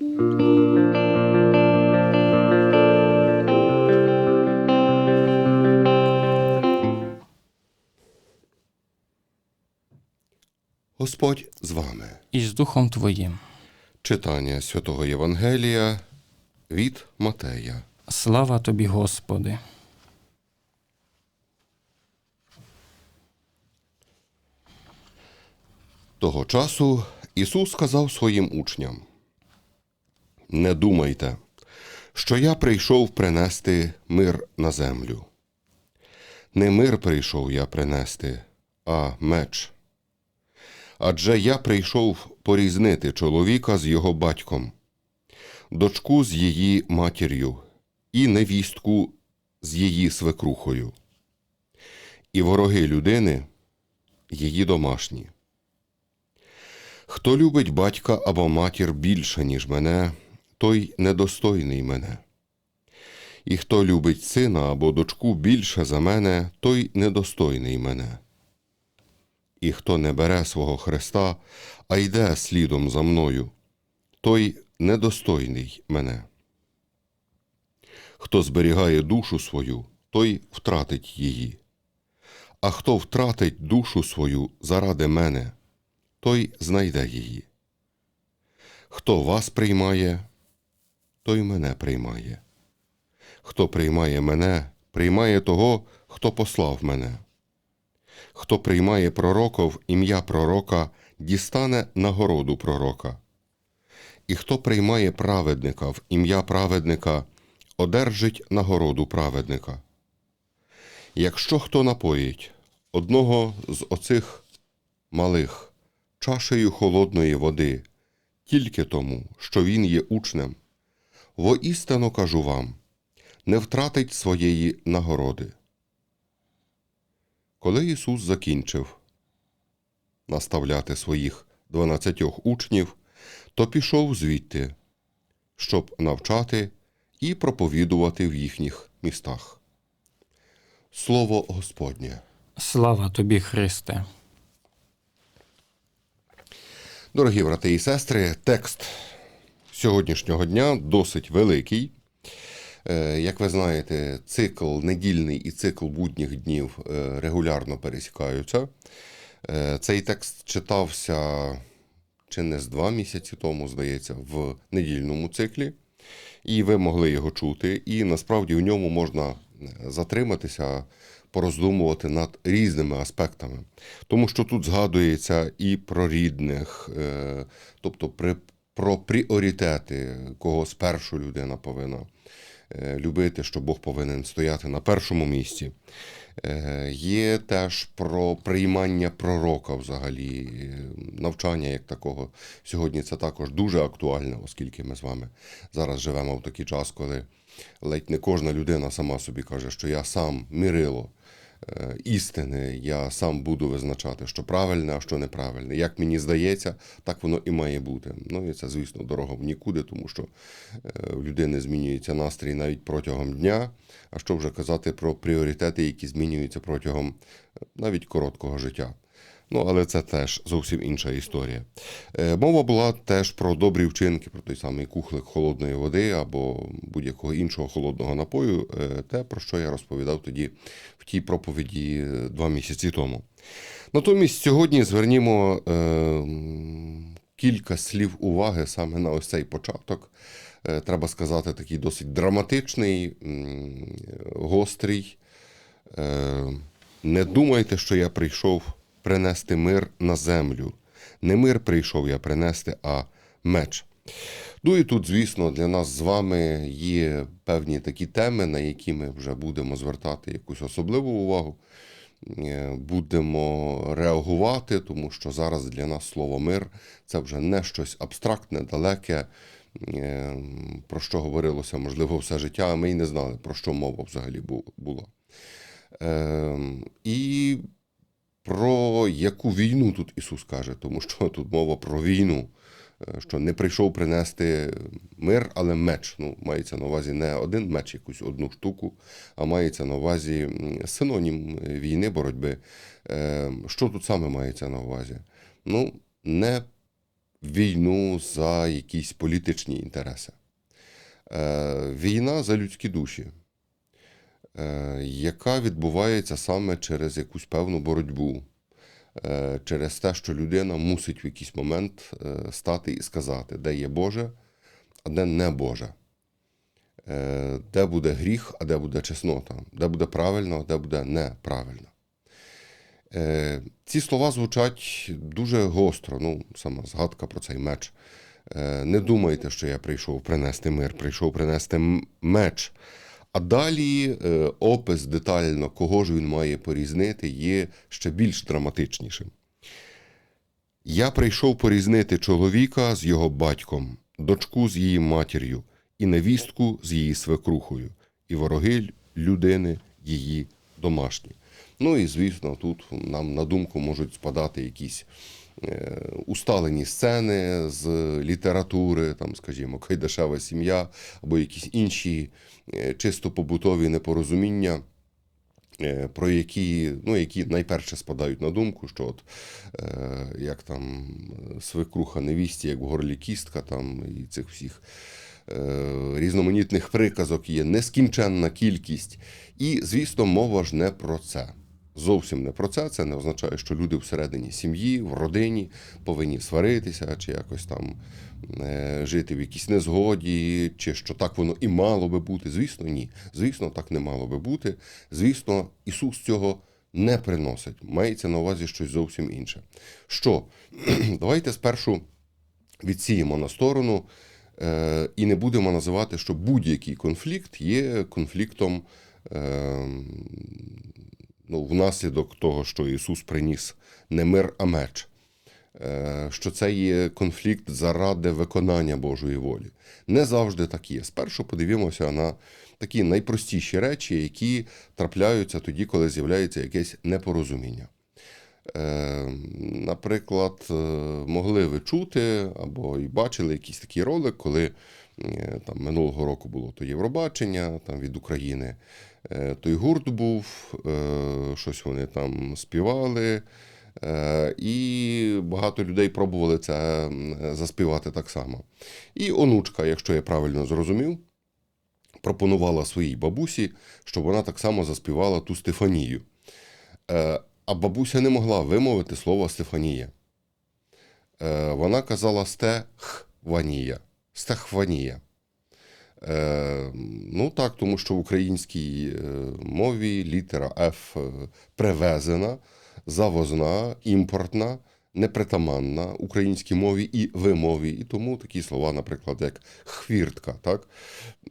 Господь з вами. і з Духом Твоїм. Читання Святого Євангелія від Матея. Слава тобі, Господи. Того часу Ісус сказав своїм учням: Не думайте, що я прийшов принести мир на землю. Не мир прийшов я принести, а меч. Адже я прийшов порізнити чоловіка з його батьком, дочку з її матір'ю і невістку з її свекрухою, і вороги людини її домашні. Хто любить батька або матір більше, ніж мене, той недостойний мене. І хто любить сина або дочку більше за мене, той недостойний мене. І хто не бере свого Христа, а йде слідом за мною, той недостойний мене. Хто зберігає душу свою, той втратить її. А хто втратить душу свою заради мене, той знайде її. Хто вас приймає, той мене приймає. Хто приймає мене, приймає того, хто послав мене. Хто приймає пророка в ім'я пророка, дістане нагороду пророка. І хто приймає праведника в ім'я праведника, одержить нагороду праведника. Якщо хто напоїть одного з оцих малих чашею холодної води, тільки тому, що він є учнем, воістину кажу вам, не втратить своєї нагороди. Коли Ісус закінчив наставляти своїх дванадцятьох учнів, то пішов звідти, щоб навчати і проповідувати в їхніх містах. Слово Господнє. Слава тобі, Христе. Дорогі брати і сестри, текст сьогоднішнього дня досить великий. Е, Як ви знаєте, цикл недільний і цикл будніх днів е, регулярно пересікаються. Е, Цей текст читався чи не з два місяці тому, здається, в недільному циклі, і ви могли його чути. І насправді в ньому можна затриматися, пороздумувати над різними аспектами. Тому що тут згадується і про рідних, тобто про пріоритети, кого спершу людина повинна е, любити, що Бог повинен стояти на першому місці. Е, Є теж про приймання пророка взагалі, е, навчання як такого. Сьогодні це також дуже актуально, оскільки ми з вами зараз живемо в такий час, коли ледь не кожна людина сама собі каже, що я сам мірило істини, я сам буду визначати, що правильне, а що неправильне. Як мені здається, так воно і має бути. Ну і це, звісно, дорога в нікуди, тому що е, в людини змінюється настрій навіть протягом дня. А що вже казати про пріоритети, які змінюються протягом е, навіть короткого життя. Ну, але це теж зовсім інша історія. Е, Мова була теж про добрі вчинки, про той самий кухлик холодної води або будь-якого іншого холодного напою, е, те, про що я розповідав тоді в тій проповіді е, два місяці тому. Натомість сьогодні звернімо е, кілька слів уваги саме на ось цей початок. Е, Треба сказати, такий досить драматичний, гострий. Е, Не думайте, що я прийшов принести мир на землю. Не мир прийшов я принести, а меч. Ну і тут, звісно, для нас з вами є певні такі теми, на які ми вже будемо звертати якусь особливу увагу, е, будемо реагувати, тому що зараз для нас слово мир це вже не щось абстрактне, далеке, е, про що говорилося, можливо, все життя, а ми й не знали, про що мова взагалі була. Ем, І про яку війну тут Ісус каже, тому що тут мова про війну, е, що не прийшов принести мир, але меч. Ну, мається на увазі не один меч, якусь одну штуку, а мається на увазі синонім війни, боротьби. Е, Що тут саме мається на увазі? Ну, не війну за якісь політичні інтереси. Е, Війна за людські душі, яка відбувається саме через якусь певну боротьбу, е, через те, що людина мусить в якийсь момент е, стати і сказати, де є Боже, а де не Боже. Е, Де буде гріх, а де буде чеснота, де буде правильно, а де буде неправильно. Е, Ці слова звучать дуже гостро. Ну, сама згадка про цей меч. Е, Не думайте, що я прийшов принести мир, прийшов принести меч. А далі е, опис детально, кого ж він має порізнити, є ще більш драматичнішим. Я прийшов порізнити чоловіка з його батьком, дочку з її матір'ю, і невістку з її свекрухою, і вороги людини її домашні. Ну і звісно, тут нам на думку можуть спадати якісь е, усталені сцени з літератури, там, скажімо, Кайдашева сім'я, або якісь інші чисто побутові непорозуміння. е, Про які, ну, які найперше спадають на думку, що от е, як там е, свекруха невісті, як в горлі кістка, там і цих всіх е, різноманітних приказок є нескінченна кількість. І, звісно, мова ж не про це. Зовсім не про це. Це не означає, що люди всередині сім'ї, в родині повинні сваритися, чи якось там е, жити в якійсь незгоді, чи що так воно і мало би бути. Звісно, ні. Звісно, так не мало би бути. Звісно, Ісус цього не приносить. Мається на увазі щось зовсім інше. Що? Давайте спершу відсіємо на сторону е, і не будемо називати, що будь-який конфлікт є конфліктом е, ну, внаслідок того, що Ісус приніс не мир, а меч. Е, Що це є конфлікт заради виконання Божої волі. Не завжди так є. Спершу подивимося на такі найпростіші речі, які трапляються тоді, коли з'являється якесь непорозуміння. Е, Наприклад, е, могли ви чути або і бачили якийсь такий ролик, коли там минулого року було то Євробачення там від України. Е, Той гурт був, е, щось вони там співали. Е, І багато людей пробували це заспівати так само. І онучка, якщо я правильно зрозумів, пропонувала своїй бабусі, щоб вона так само заспівала ту Стефанію. Е, А бабуся не могла вимовити слово Стефанія. Е, Вона казала стехванія. Стехванія. Е, ну так, тому що в українській е, мові літера F е, привезена, завозна, імпортна, непритаманна українській мові і вимові. І тому такі слова, наприклад, як хвіртка, так?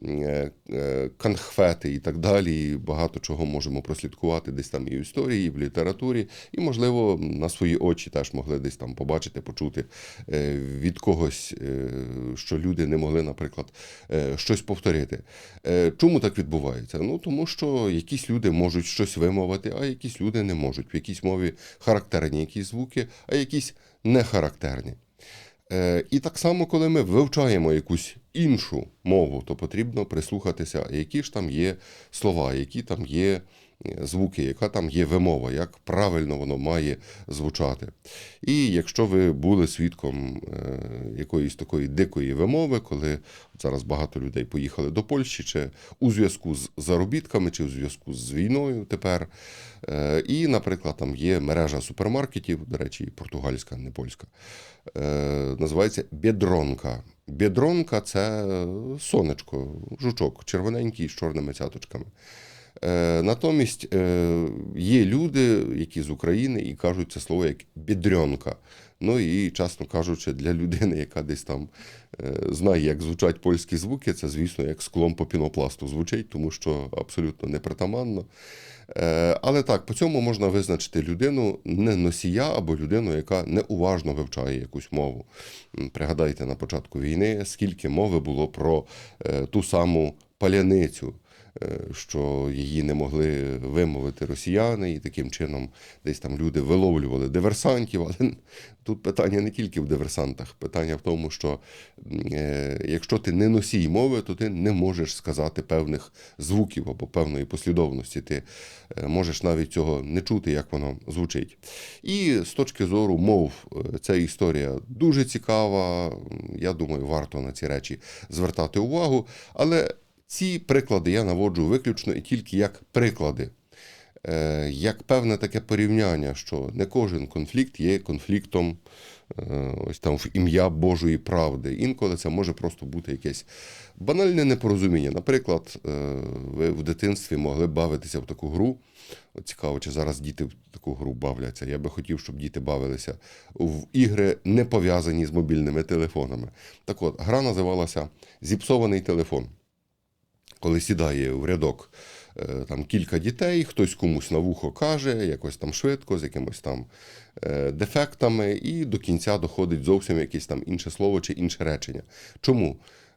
е, е, канхвети і так далі. Багато чого можемо прослідкувати десь там і в історії, і в літературі, і, можливо, на свої очі теж могли десь там побачити, почути е, від когось, що люди не могли, наприклад, щось повторити. Чому так відбувається? Ну тому що якісь люди можуть щось вимовити, а якісь люди не можуть. В якійсь мові характерні якісь звуки, а якісь не характерні. Е, І так само, коли ми вивчаємо якусь іншу мову, то потрібно прислухатися, які ж там є слова, які там є звуки, яка там є вимова, як правильно воно має звучати. І якщо ви були свідком е, якоїсь такої дикої вимови, коли зараз багато людей поїхали до Польщі, чи у зв'язку з заробітками, чи у зв'язку з війною тепер. Е, І, наприклад, там є мережа супермаркетів, до речі, португальська, не польська, е, називається Бєдронка. Бєдронка це сонечко, жучок, червоненький з чорними цяточками. Е, Натомість е, є люди, які з України і кажуть це слово як бідрьонка. Ну і, чесно кажучи, для людини, яка десь там е, знає, як звучать польські звуки, це, звісно, як склом по пінопласту звучить, тому що абсолютно непритаманно. Але так, по цьому можна визначити людину не носія або людину, яка неуважно вивчає якусь мову. Пригадайте на початку війни, скільки мови було про ту саму паляницю. Е, що її не могли вимовити росіяни, і таким чином десь там люди виловлювали диверсантів. Але тут питання не тільки в диверсантах, питання в тому, що е, якщо ти не носій мови, то ти не можеш сказати певних звуків або певної послідовності. Ти е, можеш навіть цього не чути, як воно звучить. І з точки зору мов, ця історія дуже цікава. Я думаю, варто на ці речі звертати увагу. Але ці приклади я наводжу виключно і тільки як приклади. Е, Як певне таке порівняння, що не кожен конфлікт є конфліктом е, ось там в ім'я Божої правди. Інколи це може просто бути якесь банальне непорозуміння. Наприклад, е, ви в дитинстві могли бавитися в таку гру. Цікаво, чи зараз діти в таку гру бавляться. Я би хотів, щоб діти бавилися в ігри, не пов'язані з мобільними телефонами. Так от, гра називалася Зіпсований телефон. Коли сідає в рядок е, там кілька дітей, хтось комусь на вухо каже, якось там швидко, з якимось там е, дефектами, і до кінця доходить зовсім якесь там інше слово чи інше речення. Чому?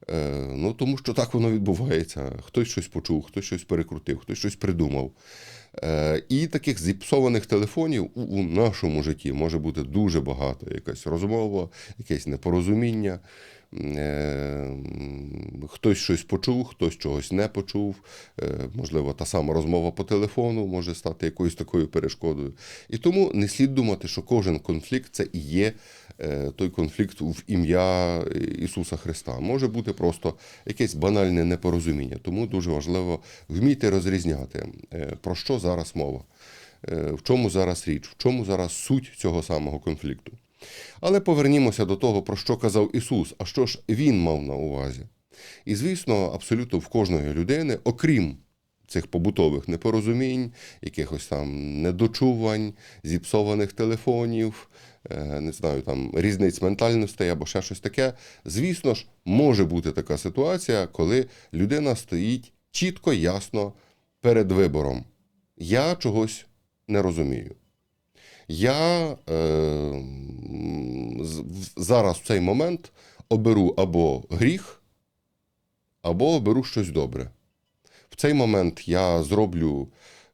Е, Ну, тому що так воно відбувається. Хтось щось почув, хтось щось перекрутив, хтось щось придумав. І таких зіпсованих телефонів у нашому житті може бути дуже багато. Якась розмова, якесь непорозуміння. Е, Хтось щось почув, хтось чогось не почув. Е, Можливо, та сама розмова по телефону може стати якоюсь такою перешкодою. І тому не слід думати, що кожен конфлікт це і є е, той конфлікт в ім'я Ісуса Христа. Може бути просто якесь банальне непорозуміння. Тому дуже важливо вміти розрізняти, про що зараз мова, в чому зараз річ, в чому зараз суть цього самого конфлікту. Але повернімося до того, про що казав Ісус, а що ж Він мав на увазі. І, звісно, абсолютно в кожної людини, окрім цих побутових непорозумінь, якихось там недочувань, зіпсованих телефонів, е, не знаю, там різниць ментальностей або ще щось таке. Звісно ж, може бути така ситуація, коли людина стоїть чітко, ясно перед вибором. Я чогось не розумію. Я е, зараз в цей момент оберу або гріх, або оберу щось добре. В цей момент я зроблю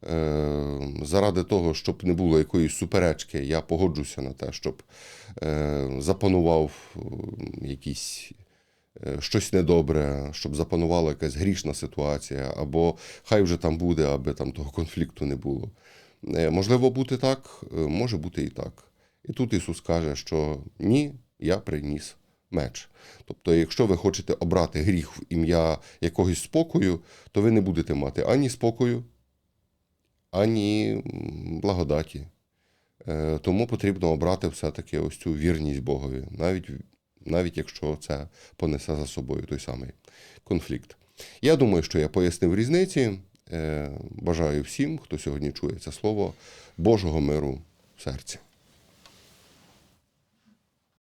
е, заради того, щоб не було якоїсь суперечки, я погоджуся на те, щоб е, запанував е, якийсь. е, Щось недобре, щоб запанувала якась грішна ситуація, або хай вже там буде, аби там того конфлікту не було. Е, Можливо бути так, е, може бути і так. І тут Ісус каже, що ні, я приніс меч. Тобто, якщо ви хочете обрати гріх в ім'я якогось спокою, то ви не будете мати ані спокою, ані благодаті. Е, Тому потрібно обрати все-таки ось цю вірність Богові, навіть, навіть якщо це понесе за собою той самий конфлікт. Я думаю, що я пояснив різниці. Е, Бажаю всім, хто сьогодні чує це слово, Божого миру в серці.